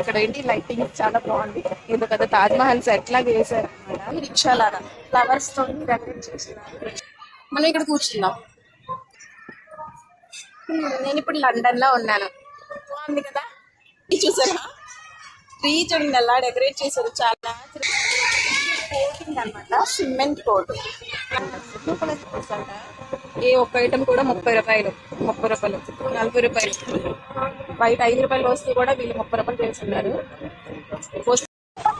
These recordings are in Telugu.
ఇక్కడ ఏంటి లైటింగ్ చాలా బాగుంది. ఇది పెద్ద తాజ్ మహల్ సెట్ లాగా వేసారు అనమాట రిక్షా లాగా ఫ్లవర్స్తో డెకరేట్ చేస్తున్నారు. మనం ఇక్కడ కూర్చుందాం. నేను ఇప్పుడు లండన్లో ఉన్నాను. బాగుంది కదా? చూసారా? ట్రీ చూడండి ఎలా డెకరేట్ చేశారు? చాలా కోటింగ్ అనమాట సిమెంట్ కోట్ ఏ ఒక్క ఐటమ్ కూడా ముప్పై రూపాయలు ముప్పై రూపాయలు నలభై రూపాయలు. బయట ఐదు రూపాయలు వస్తే కూడా వీళ్ళు ముప్పై రూపాయలు చేస్తున్నారు.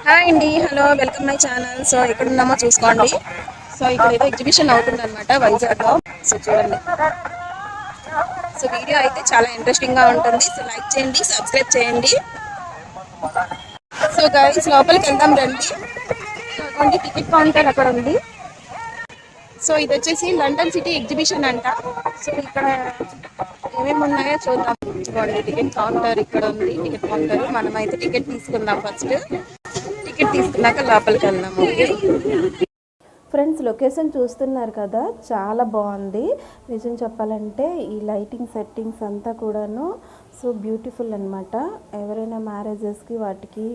హాయ్ అండి hello welcome my channel. So ఎక్కడ ఉన్నామో చూసుకోండి. సో ఇక్కడ ఏదో ఎగ్జిబిషన్ అవుతుంది అనమాట వైజాగ్లో సో చూడండి. సో వీడియో అయితే చాలా ఇంట్రెస్టింగ్గా ఉంటుంది. సో లైక్ చేయండి సబ్స్క్రైబ్ చేయండి. సో గైస్ లోపలికి వెళ్దాం రండి. టికెట్ కౌంటర్ అక్కడ ఉంది. సో ఇది వచ్చేసి లండన్ సిటీ ఎగ్జిబిషన్ అంట. సో ఇక్కడ ఏమేమి ఉన్నాయో చూద్దాం. ఇదిగోండి టికెట్ కౌంటర్ ఇక్కడ ఉంది. Ticket counter. మనం అయితే టికెట్ తీసుకుందాం ఫస్ట్. టికెట్ తీసుకున్నాక లోపలికి వెళ్దాం ఓకే? ఫ్రెండ్స్ లొకేషన్ చూస్తున్నారు కదా చాలా బాగుంది. నిజం చెప్పాలంటే ఈ లైటింగ్ సెట్టింగ్స్ అంతా కూడాను సో బ్యూటిఫుల్ అనమాట ఎవరైనా మ్యారేజెస్కి వాటికి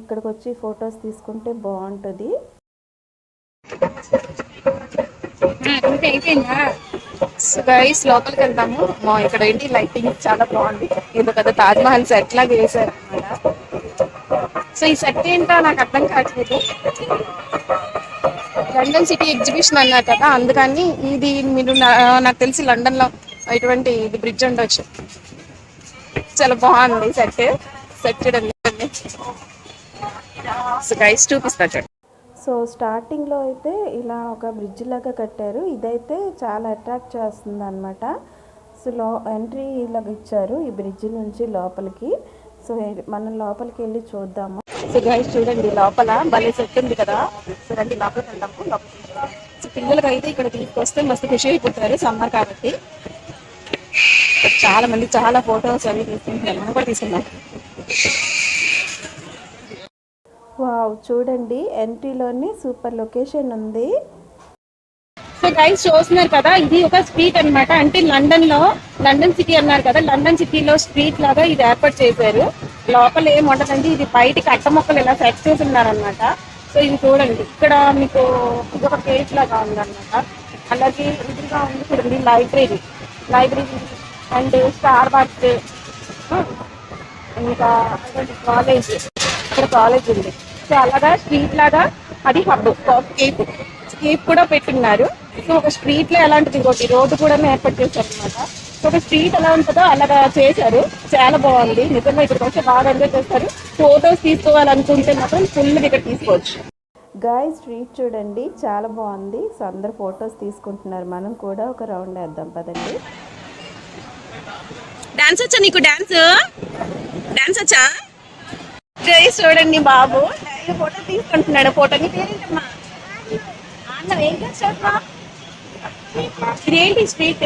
ఇక్కడికి వచ్చి ఫొటోస్ తీసుకుంటే బాగుంటుంది. సో గైస్ లోపలికి వెళ్దాము. మా ఇక్కడ ఏంటి లైటింగ్ చాలా బాగుంది. ఇది పెద్ద తాజ్ మహల్ సెట్ లాగా వేసారు అనమాట సో ఈ సెట్ ఏంటో నాకు అర్థం కావట్లేదు. లండన్ సిటీ ఎగ్జిబిషన్ అన్నారు కదా అందుకని ఇది మీరు నాకు తెలిసి లండన్లో ఇటువంటి ఇది బ్రిడ్జ్ ఉండొచ్చు. చాలా బాగుంది సెట్ సెట్ చూడండి. సో గైస్ చూపిస్తా చూడండి. సో స్టార్టింగ్లో అయితే ఇలా ఒక బ్రిడ్జ్ లాగా కట్టారు. ఇదైతే చాలా అట్రాక్ట్ చేస్తుంది అనమాట సో లో ఎంట్రీ ఇలా ఇచ్చారు ఈ బ్రిడ్జ్ నుంచి లోపలికి. సో మనం లోపలికి వెళ్ళి చూద్దాము. సో గైస్ చూడండి లోపల భలే సెట్ ఉంది కదా. సో రండి లోపలికి వెళ్దాము లోపలికి సో పిల్లలకి అయితే ఇక్కడ తీసుకొస్తే మస్తు ఖుషి అయిపోతారు సమ్మర్ కాబట్టి. చాలా మంది చాలా ఫొటోస్ అవి తీసుకుంటున్నారు. మనం కూడా తీసుకుందాం. వావ్ చూడండి ఎంట్రీలోని సూపర్ లొకేషన్ ఉంది. సో గైస్ చూస్తున్నారు కదా ఇది ఒక స్ట్రీట్ అన్నమాట. అంటే లండన్లో లండన్ సిటీ అన్నారు కదా లండన్ సిటీలో స్ట్రీట్ లాగా ఇది ఏర్పాటు చేశారు. లోపల ఏం ఉండదండి ఇది బయటికి అట్ట మొక్కలు ఇలా సెట్ చేసి ఉన్నారనమాట సో ఇది చూడండి ఇక్కడ మీకు ఇది ఒక కేఫ్ లాగా ఉందన్నమాట. అలాగే ఇదిగా ఉంది చూడండి library library and star box ఇంకా కాలేజ్ ఇక్కడ కాలేజ్ ఉంది. సో అలాగా స్ట్రీట్ లాగా అది హబ్ కేఫ్ కేఫ్ కూడా పెట్టున్నారు సో ఒక స్ట్రీట్లో ఎలాంటిది ఇంకోటి రోడ్డు కూడా ఏర్పాటు చేశారు అనమాట సో ఒక స్ట్రీట్ ఎలా ఉంటుందో అలాగా చేశారు. చాలా బాగుంది. నిజంగా ఇక్కడికి వచ్చి బాగా ఎంజాయ్ చేస్తారు. ఫొటోస్ తీసుకోవాలనుకుంటే మాత్రం ఫుల్ ఇక్కడ తీసుకోవచ్చు. గాయ స్ట్రీట్ చూడండి. చాలా బాగుంది. సో అందరు ఫొటోస్ తీసుకుంటున్నారు. మనం కూడా ఒక రౌండ్ వేద్దాం. పదండి. డాన్స్ వచ్చా నీకు? డాన్స్ డాన్స్ వచ్చా? చూడండి బాబు. ఫోటో తీసుకుంటున్నాడు. ఫోటోని పేరేంటమ్మా? అన్న ఏం చేస్తావా ఇదేంటి స్ట్రీట్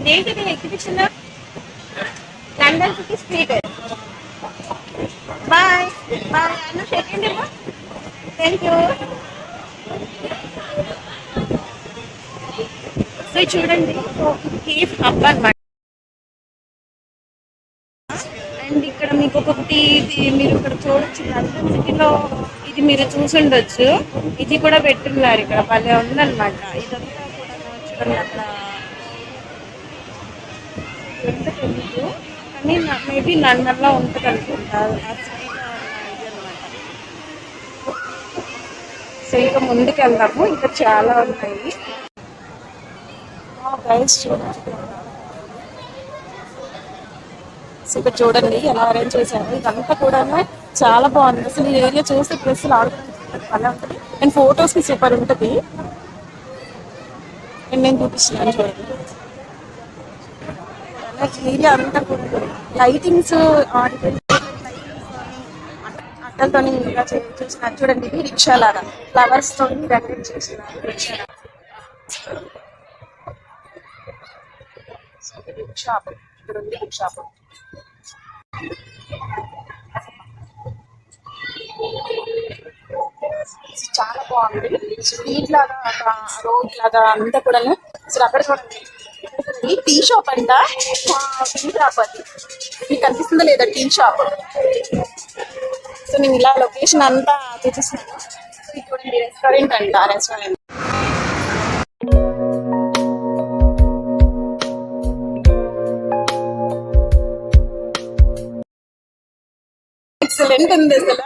ఇదేంటిది exhibition London city street bye. Bye. అన్న సెకండ్ థ్యాంక్ యూ సో చూడండి. కేఫ్ హబ్ అన్నమాట అండ్ ఇక్కడ మీకు ఒకటి ఇది మీరు ఇక్కడ చూడొచ్చు. లండన్ సిటీలో ఇది మీరు చూసుండొచ్చు ఇది కూడా పెట్టున్నారు ఇక్కడ. భలే ఉందన్నమాట. ఇదంతా కూడా చూడండి అక్కడ. ఎంత తెలీదు. కానీ మేబీ లండన్లో ఉంటుంది అనుకుంటా. ఆ సిటీలో సో ఇంకా ముందుకు వెళ్దాము. ఇంకా చాలా ఉన్నాయి. గైస్ చూడండి. సో ఇక్కడ చూడండి ఎలా అరేంజ్ చేశారు. ఇదంతా కూడా చాలా బాగుంది. అసలు ఈ ఏరియా చూస్తే డ్రెస్సులు ఆడుకుంటుంది అలా ఉంటుంది అండ్ ఫొటోస్ సూపర్ ఉంటుంది. అండ్ నేను చూపిస్తున్నాను చూడండి. ఏరియా అంతా కూడా లైటింగ్స్ అట్టలతో ఇంకా చే- చూడండి ఇది రిక్షా లాగా ఫ్లవర్స్తో డెకరేట్ చేసినారు రిక్షా షాప్ ఇక్కడ ఉంది బుక్ షాప్ చాలా బాగుంది. స్ట్రీట్ లాగా ఒక రోడ్ లాగా అంతా కూడా అసలు అక్కడ చూడండి. టీ షాప్ అంట. టీ షాప్ అది. మీకు కనిపిస్తుందా లేదా టీ షాప్. సో నేను ఇలా లొకేషన్ అంతా చూపిస్తున్నాను. సో ఇక్కడ రెస్టారెంట్ అంట రెస్టారెంట్. ఎక్సలెంట్ ఉంది అసలు.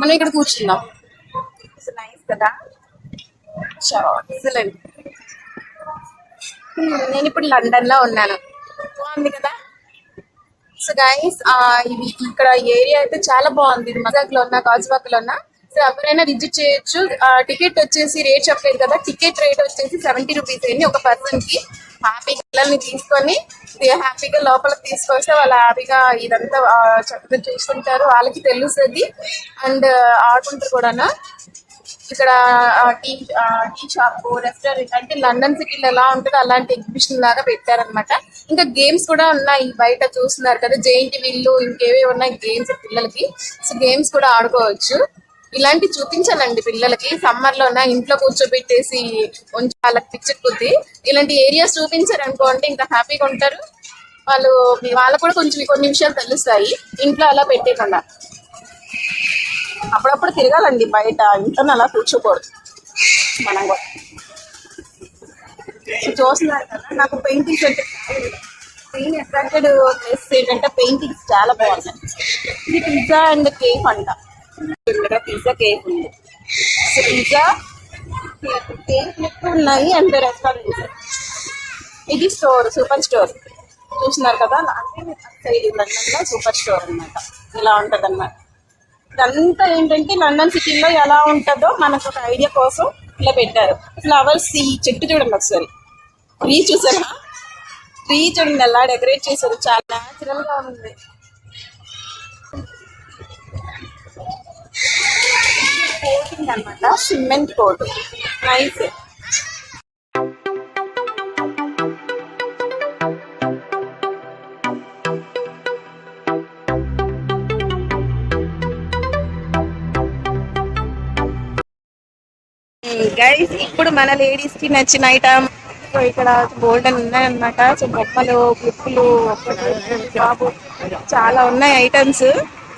మనం ఇక్కడ కూర్చున్నాం నైస్ కదా? ఎక్సలెంట్ నేను ఇప్పుడు లండన్లో ఉన్నాను. బాగుంది కదా? సో గైస్ ఇవి ఇక్కడ ఏరియా అయితే చాలా బాగుంది. ఇది మజాక్లో ఉన్న గాజువాక్లో ఉన్న. సో ఎవరైనా విజిట్ చేయొచ్చు. టికెట్ వచ్చేసి రేట్ చెప్పలేదు కదా. టికెట్ రేట్ వచ్చేసి సెవెంటీ రూపీస్ అయింది ఒక పర్సన్కి. హ్యాపీ పిల్లల్ని తీసుకొని హ్యాపీగా లోపల తీసుకొస్తే వాళ్ళు హ్యాపీగా ఇదంతా చక్కగా చూస్తుంటారు వాళ్ళకి తెలుస్తుంది. అండ్ ఆడుకుంటారు కూడా ఇక్కడ టీ టీ షాప్ రెస్టారెంట్ అంటే లండన్ సిటీలో ఎలా ఉంటుందో అలాంటి ఎగ్జిబిషన్ లాగా పెట్టారనమాట ఇంకా గేమ్స్ కూడా ఉన్నాయి బయట చూస్తున్నారు కదా. జైంట్ వీళ్ళు ఇంకేవి ఉన్నాయి గేమ్స్ పిల్లలకి. సో గేమ్స్ కూడా ఆడుకోవచ్చు. ఇలాంటి చూపించాలండి పిల్లలకి. సమ్మర్ లోన ఇంట్లో కూర్చోబెట్టేసి కొంచెం వాళ్ళకి పిచ్చెక్కుద్ది ఇలాంటి ఏరియాస్ చూపించారు అనుకోండి ఇంకా హ్యాపీగా ఉంటారు. వాళ్ళు వాళ్ళకు కూడా కొంచెం కొన్ని విషయాలు తెలుస్తాయి. ఇంట్లో అలా పెట్టేయకుండా. అప్పుడప్పుడు తిరగాలండి బయట. ఇంట్లో అలా కూర్చోకూడదు. మనం కూడా. చూస్తున్నారు కదా నాకు పెయింటింగ్స్ అంటే మెయిన్ అట్రాక్టెడ్ ప్లేస్ ఏంటంటే పెయింటింగ్స్ చాలా బాగుంటాయి. ఇది పిజ్జా అండ్ కేక్ అంట. ఇక్కడ పిజ్జా కేక్ ఉంది సో పిజ్జా కేక్ ఎక్కువ ఉన్నాయి అండ్ రెస్టారెంట్ ఇది స్టోర్ సూపర్ స్టోర్. చూస్తున్నారు కదా? అంటే సైడ్ లండన్లో సూపర్ స్టోర్ అన్నమాట. ఇలా ఉంటది అన్నమాట ఇదంతా ఏంటంటే లండన్ సిటీలో ఎలా ఉంటుందో మనకు ఒక ఐడియా కోసం ఇలా పెట్టారు. ఫ్లవర్స్ ఈ చెట్టు చూడండి ఒకసారి. ట్రీ చూసారా? ట్రీ చూడండి ఎలా డెకరేట్ చేశారు. చాలా న్యాచురల్గా ఉంది. కోటింగ్ అనమాట సిమెంట్ కోట్ నైస్. గైస్ ఇప్పుడు మన లేడీస్కి నచ్చిన ఐటమ్ సో ఇక్కడ గోల్డెన్ ఉన్నాయన్నమాట. సో బొమ్మలు క్లిప్పులు జాబు చాలా ఉన్నాయి ఐటమ్స్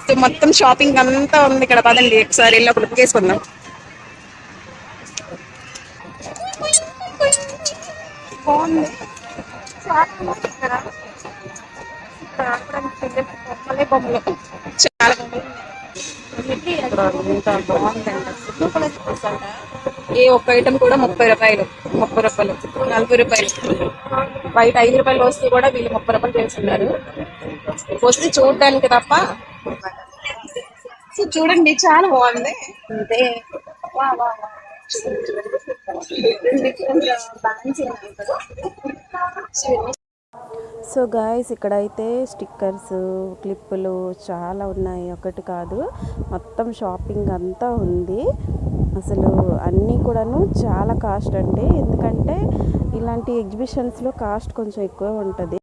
సో మొత్తం షాపింగ్ అంతా ఉంది ఇక్కడ. పదండి ఒకసారి వెళ్ళి ఒక లుక్ వేసుకుందాం బాగుంది. బొమ్మలే బొమ్మలు. చాలా బాగుందండి ఏ ఒక్క ఐటమ్ కూడా ముప్పై రూపాయలు ముప్పై రూపాయలు నలభై రూపాయలు. బయట ఐదు రూపాయలు వస్తే కూడా వీళ్ళు ముప్పై రూపాయలు చేస్తున్నారు. వస్తే చూడడానికి తప్ప సో చూడండి చాలా బాగుంది. అంతే వా, వా, సో గాయస్ ఇక్కడైతే స్టిక్కర్స్ క్లిప్పులు చాలా ఉన్నాయి. ఒకటి కాదు మొత్తం షాపింగ్ అంతా ఉంది. అసలు అన్నీ కూడాను చాలా కాస్ట్ అండి. ఎందుకంటే ఇలాంటి ఎగ్జిబిషన్స్లో కాస్ట్ కొంచెం ఎక్కువ ఉంటుంది.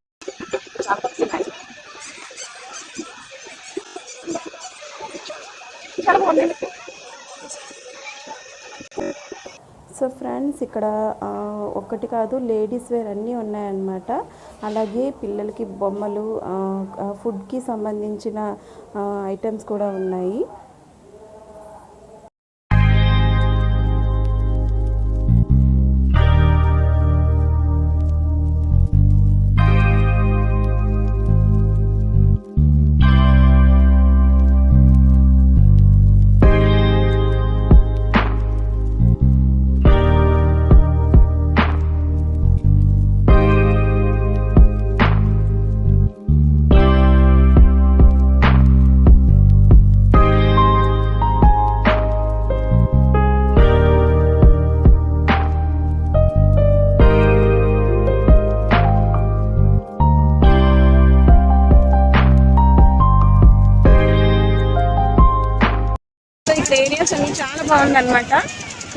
సో ఫ్రెండ్స్ ఇక్కడ ఆ, ఒకటి కాదు లేడీస్ వేర్ అన్నీ ఉన్నాయన్నమాట. అలాగే పిల్లలకి బొమ్మలు ఆ, ఫుడ్కి సంబంధించిన ఆ, ఐటమ్స్ కూడా ఉన్నాయి. బాగుందనమాట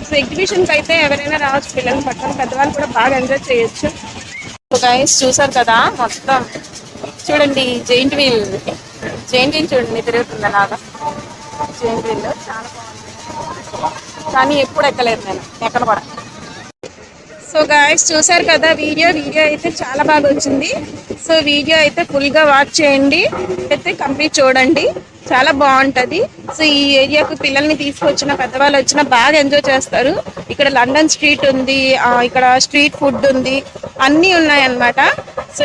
సో ఎగ్జిబిషన్కి అయితే ఎవరైనా రావచ్చు పిల్లలు పట్టుకొని పెద్దవాళ్ళు కూడా బాగా ఎంజాయ్ చేయొచ్చు. గైస్ చూసారు కదా మొత్తం. చూడండి జైంట్ వీల్. జైంట్ వీల్ చూడండి తిరుగుతుంది అలాగా. Giant wheel. చాలా బాగుంది. కానీ ఎప్పుడు ఎక్కలేదు నేను. ఎక్కడ కూడా. సో గాయస్ చూసారు కదా వీడియో వీడియో అయితే చాలా బాగా వచ్చింది. సో వీడియో అయితే ఫుల్గా వాచ్ చేయండి. అయితే కంప్లీట్ చూడండి. చాలా బాగుంటది. సో ఈ ఏరియాకు పిల్లల్ని తీసుకొచ్చిన పెద్దవాళ్ళు వచ్చిన బాగా ఎంజాయ్ చేస్తారు. ఇక్కడ లండన్ స్ట్రీట్ ఉంది ఇక్కడ స్ట్రీట్ ఫుడ్ ఉంది అన్నీ ఉన్నాయి అన్నమాట సో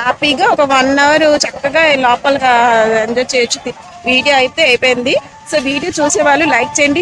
హ్యాపీగా ఒక వన్ అవర్ చక్కగా లోపల ఎంజాయ్ చేయొచ్చు. వీడియో అయితే అయిపోయింది. సో వీడియో చూసే వాళ్ళు లైక్ చేయండి